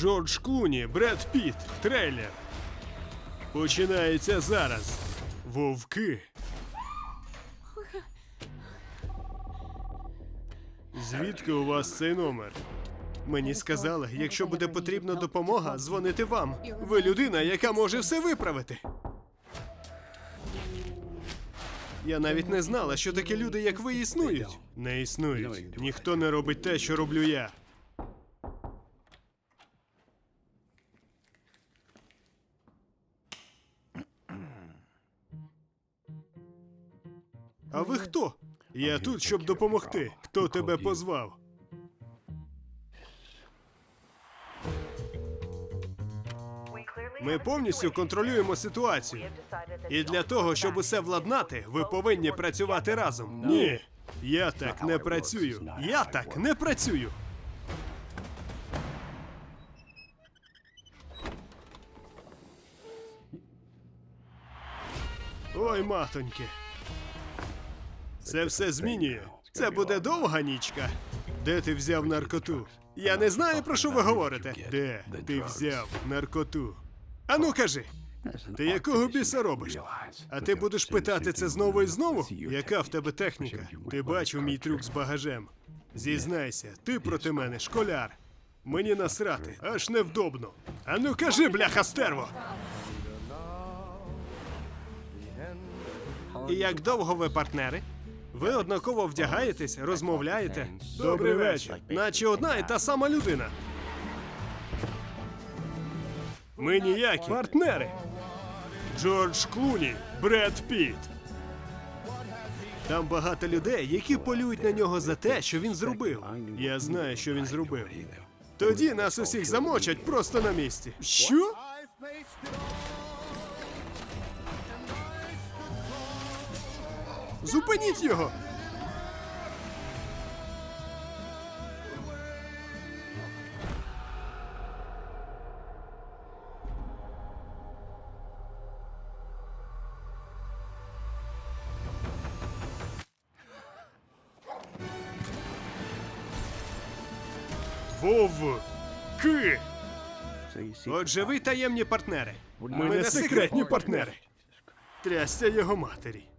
Джордж Клуні, Бред Піт, трейлер. Починається зараз. Вовки. Звідки у вас цей номер? Мені сказали, якщо буде потрібна допомога, дзвонити вам. Ви людина, яка може все виправити. Я навіть не знала, що такі люди, як ви, існують. Не існують. Ніхто не робить те, що роблю я. А ви хто? Я тут, щоб допомогти. Хто тебе позвав? Ми повністю контролюємо ситуацію. І для того, щоб усе владнати, ви повинні працювати разом. Ні, я так не працюю. Я так не працюю. Ой, матоньки. Це все змінює. Це буде довга нічка. Де ти взяв наркоту? Я не знаю, про що ви говорите. Де ти взяв наркоту? Ану кажи, ти якого біса робиш? А ти будеш питати це знову і знову? Яка в тебе техніка? Ти бачив мій трюк з багажем. Зізнайся, ти проти мене школяр. Мені насрати, аж невдобно. Ану кажи, бляха стерво! І як довго ви партнери? Ви однаково вдягаєтесь, розмовляєте. Добрий вечір. Наче одна і та сама людина. Ми ніякі партнери. Джордж Клуні, Бред Піт. Там багато людей, які полюють на нього за те, що він зробив. Я знаю, що він зробив. Тоді нас усіх замочать просто на місці. Що? Зупиніть його! Вовки! Отже, ви таємні партнери. Ми не секретні партнери. Трясся його матері.